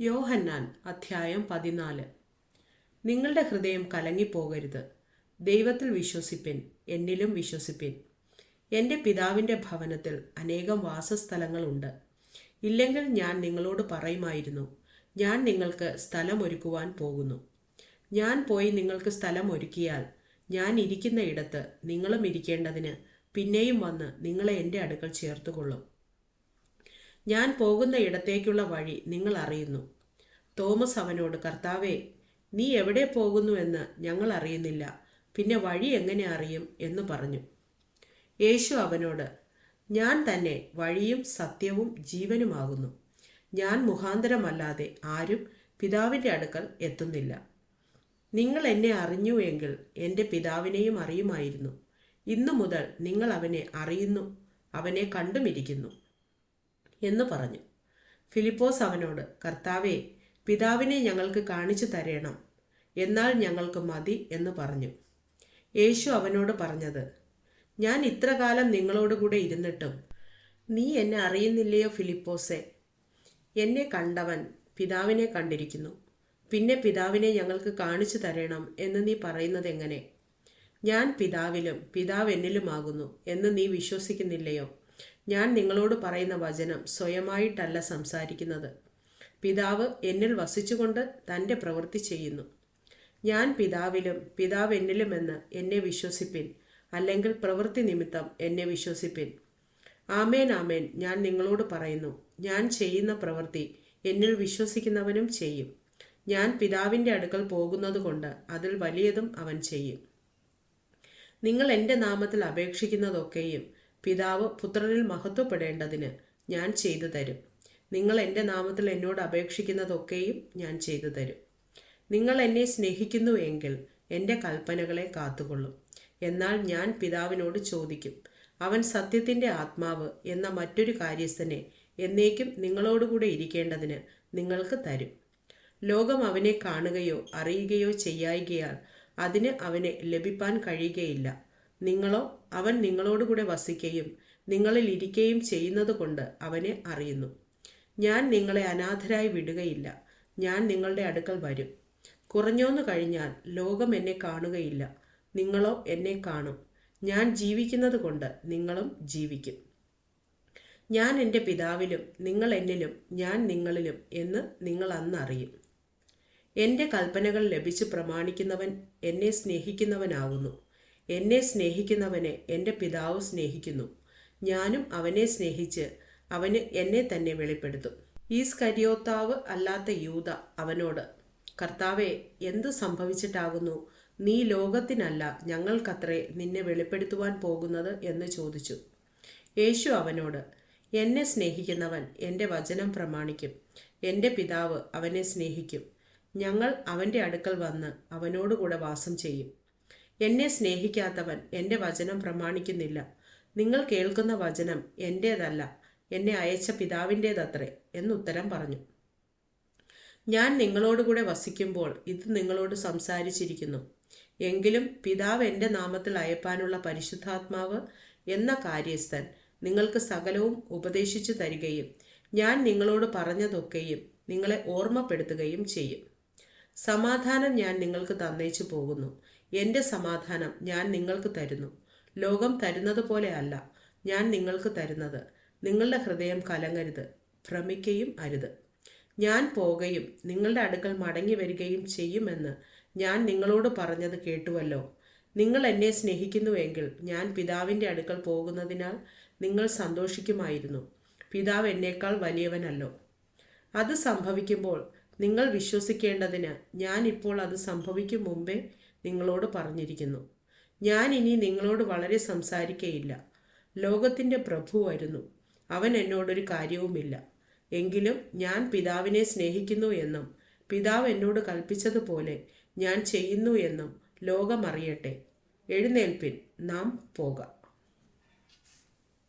യോഹന്നാൻ അധ്യായം പതിനാല്. നിങ്ങളുടെ ഹൃദയം കലങ്ങിപ്പോകരുത്. ദൈവത്തിൽ വിശ്വസിപ്പിൻ എന്നിലും വിശ്വസിപ്പിൻ. എന്റെ പിതാവിന്റെ ഭവനത്തിൽ അനേകം വാസസ്ഥലങ്ങളുണ്ട്. ഇല്ലെങ്കിൽ ഞാൻ നിങ്ങളോട് പറയുമായിരുന്നു ഞാൻ നിങ്ങൾക്ക് സ്ഥലം ഒരുക്കുവാൻ പോകുന്നു. ഞാൻ പോയി നിങ്ങൾക്ക് സ്ഥലം ഒരുക്കിയാൽ ഞാൻ ഇരിക്കുന്ന ഇടത്ത് നിങ്ങളും ഇരിക്കേണ്ടതിന് പിന്നെയും വന്ന് നിങ്ങളെ എന്റെ അടുക്കൽ ചേർത്തുകൊള്ളും. ഞാൻ പോകുന്ന ഇടത്തേക്കുള്ള വഴി നിങ്ങൾ അറിയുന്നു. തോമസ് അവനോട് കർത്താവേ നീ എവിടെ പോകുന്നുവെന്ന് ഞങ്ങൾ അറിയുന്നില്ല. പിന്നെ വഴി എങ്ങനെ അറിയും? എന്ന് പറഞ്ഞു. യേശു അവനോട് ഞാൻ തന്നെ വഴിയും സത്യവും ജീവനുമാകുന്നു. ഞാൻ മുഖാന്തരമല്ലാതെ ആരും പിതാവിന്റെ അടുക്കൽ എത്തുന്നില്ല. നിങ്ങൾ എന്നെ അറിഞ്ഞു എങ്കിൽ എന്റെ പിതാവിനെയും അറിയുമായിരുന്നു. ഇന്നു മുതൽ നിങ്ങൾ അവനെ അറിയുന്നു അവനെ കണ്ടുമിരിക്കുന്നു. എന്ന് പറഞ്ഞു. ഫിലിപ്പോസ് അവനോട് കർത്താവെ പിതാവിനെ ഞങ്ങൾക്ക് കാണിച്ചു തരേണം. എന്നാൽ ഞങ്ങൾക്ക് മതി എന്ന് പറഞ്ഞു. യേശു അവനോട് പറഞ്ഞത് ഞാൻ ഇത്രകാലം നിങ്ങളോടുകൂടെ ഇരുന്നിട്ടും നീ എന്നെ അറിയുന്നില്ലയോ ഫിലിപ്പോസെ? എന്നെ കണ്ടവൻ പിതാവിനെ കണ്ടിരിക്കുന്നു. പിന്നെ പിതാവിനെ ഞങ്ങൾക്ക് കാണിച്ചു തരണം എന്ന് നീ പറയുന്നത് എങ്ങനെ? ഞാൻ പിതാവിലും പിതാവ് എന്നിലുമാകുന്നു എന്ന് നീ വിശ്വസിക്കുന്നില്ലയോ? ഞാൻ നിങ്ങളോട് പറയുന്ന വചനം സ്വയമായിട്ടല്ല സംസാരിക്കുന്നത്. പിതാവ് എന്നിൽ വസിച്ചുകൊണ്ട് തന്റെ പ്രവൃത്തി ചെയ്യുന്നു. ഞാൻ പിതാവിലും പിതാവ് എന്നിലുമെന്ന് എന്നെ വിശ്വസിപ്പിൻ അല്ലെങ്കിൽ പ്രവൃത്തി നിമിത്തം എന്നെ വിശ്വസിപ്പിൻ. ആമേൻ ആമേൻ. ഞാൻ നിങ്ങളോട് പറയുന്നു ഞാൻ ചെയ്യുന്ന പ്രവൃത്തി എന്നിൽ വിശ്വസിക്കുന്നവനും ചെയ്യും. ഞാൻ പിതാവിന്റെ അടുക്കൽ പോകുന്നതുകൊണ്ട് അതിൽ വലിയതും അവൻ ചെയ്യും. നിങ്ങൾ എന്റെ നാമത്തിൽ അപേക്ഷിക്കുന്നതൊക്കെയും പിതാവ് പുത്രനിൽ മഹത്വപ്പെടേണ്ടതിന് ഞാൻ ചെയ്തു തരും. നിങ്ങൾ എന്റെ നാമത്തിൽ എന്നോട് അപേക്ഷിക്കുന്നതൊക്കെയും ഞാൻ ചെയ്തു തരും. നിങ്ങൾ എന്നെ സ്നേഹിക്കുന്നു എങ്കിൽ എന്റെ കൽപ്പനകളെ കാത്തുകൊള്ളും. എന്നാൽ ഞാൻ പിതാവിനോട് ചോദിക്കും അവൻ സത്യത്തിന്റെ ആത്മാവ് എന്ന മറ്റൊരു കാര്യസ്ഥനെ എന്നേക്കും നിങ്ങളോടുകൂടെ ഇരിക്കേണ്ടതിന് നിങ്ങൾക്ക് തരും. ലോകം അവനെ കാണുകയോ അറിയുകയോ ചെയ്യായികയാൽ അതിന് അവനെ ലഭിപ്പാൻ കഴിയുകയില്ല. നിങ്ങളോ അവൻ നിങ്ങളോടുകൂടെ വസിക്കുകയും നിങ്ങളിൽ ഇരിക്കുകയും ചെയ്യുന്നത് കൊണ്ട് അവനെ അറിയുന്നു. ഞാൻ നിങ്ങളെ അനാഥരായി വിടുകയില്ല. ഞാൻ നിങ്ങളുടെ അടുക്കൽ വരും. കുറഞ്ഞോന്നു കഴിഞ്ഞാൽ ലോകം എന്നെ കാണുകയില്ല. നിങ്ങളോ എന്നെ കാണും. ഞാൻ ജീവിക്കുന്നത് കൊണ്ട് നിങ്ങളും ജീവിക്കും. ഞാൻ എന്റെ പിതാവിലും നിങ്ങൾ എന്നിലും ഞാൻ നിങ്ങളിലും എന്ന് നിങ്ങൾ അന്നറിയും എന്റെ കൽപ്പനകൾ ലഭിച്ച് പ്രമാണിക്കുന്നവൻ എന്നെ സ്നേഹിക്കുന്നവനാകുന്നു എന്നെ സ്നേഹിക്കുന്നവനെ എന്റെ പിതാവ് സ്നേഹിക്കുന്നു. ഞാനും അവനെ സ്നേഹിച്ച് അവന് എന്നെ തന്നെ വെളിപ്പെടുത്തും. ഈ സ്കരിയോത്താവ് അല്ലാത്ത യൂത അവനോട് കർത്താവെ എന്തു സംഭവിച്ചിട്ടാകുന്നു? നീ ലോകത്തിനല്ല ഞങ്ങൾക്കത്രേ നിന്നെ വെളിപ്പെടുത്തുവാൻ പോകുന്നത്? എന്ന് ചോദിച്ചു. യേശു അവനോട് എന്നെ സ്നേഹിക്കുന്നവൻ എന്റെ വചനം പ്രമാണിക്കും. എന്റെ പിതാവ് അവനെ സ്നേഹിക്കും. ഞങ്ങൾ അവന്റെ അടുക്കൽ വന്ന് അവനോടുകൂടെ വാസം ചെയ്യും. എന്നെ സ്നേഹിക്കാത്തവൻ എന്റെ വചനം പ്രമാണിക്കുന്നില്ല. നിങ്ങൾ കേൾക്കുന്ന വചനം എന്റേതല്ല എന്നെ അയച്ച പിതാവിന്റേതത്രേ എന്നുത്തരം പറഞ്ഞു. ഞാൻ നിങ്ങളോടുകൂടെ വസിക്കുമ്പോൾ ഇത് നിങ്ങളോട് സംസാരിച്ചിരിക്കുന്നു. എങ്കിലും പിതാവ് എന്റെ നാമത്തിൽ അയപ്പാനുള്ള പരിശുദ്ധാത്മാവ് എന്ന കാര്യസ്ഥൻ നിങ്ങൾക്ക് സകലവും ഉപദേശിച്ചു തരികയും ഞാൻ നിങ്ങളോട് പറഞ്ഞതൊക്കെയും നിങ്ങളെ ഓർമ്മപ്പെടുത്തുകയും ചെയ്യും. സമാധാനം ഞാൻ നിങ്ങൾക്ക് തന്നേച്ചു പോകുന്നു. എന്റെ സമാധാനം ഞാൻ നിങ്ങൾക്ക് തരുന്നു. ലോകം തരുന്നത് പോലെയല്ല ഞാൻ നിങ്ങൾക്ക് തരുന്നത്. നിങ്ങളുടെ ഹൃദയം കലങ്ങരുത് ഭ്രമിക്കുകയും അരുത്. ഞാൻ പോകുകയും നിങ്ങളുടെ അടുക്കൽ മടങ്ങി വരികയും ചെയ്യുമെന്ന് ഞാൻ നിങ്ങളോട് പറഞ്ഞത് കേട്ടുവല്ലോ. നിങ്ങൾ എന്നെ സ്നേഹിക്കുന്നുവെങ്കിൽ ഞാൻ പിതാവിന്റെ അടുക്കൽ പോകുന്നതിനാൽ നിങ്ങൾ സന്തോഷിക്കുമായിരുന്നു. പിതാവ് എന്നേക്കാൾ വലിയവനല്ലോ. അത് സംഭവിക്കുമ്പോൾ നിങ്ങൾ വിശ്വസിക്കേണ്ടതിന് ഞാൻ ഇപ്പോൾ അത് സംഭവിക്കും മുമ്പേ നിങ്ങളോട് പറഞ്ഞിരിക്കുന്നു. ഞാൻ ഇനി നിങ്ങളോട് വളരെ സംസാരിക്കയില്ല. ലോകത്തിന്റെ പ്രഭു വരുന്നു അവൻ എന്നോടൊരു കാര്യവുമില്ല. എങ്കിലും ഞാൻ പിതാവിനെ സ്നേഹിക്കുന്നു എന്നും പിതാവ് എന്നോട് കൽപ്പിച്ചതുപോലെ ഞാൻ ചെയ്യുന്നു എന്നും ലോകമറിയട്ടെ. എഴുന്നേൽപ്പിൻ. നാം പോകാം.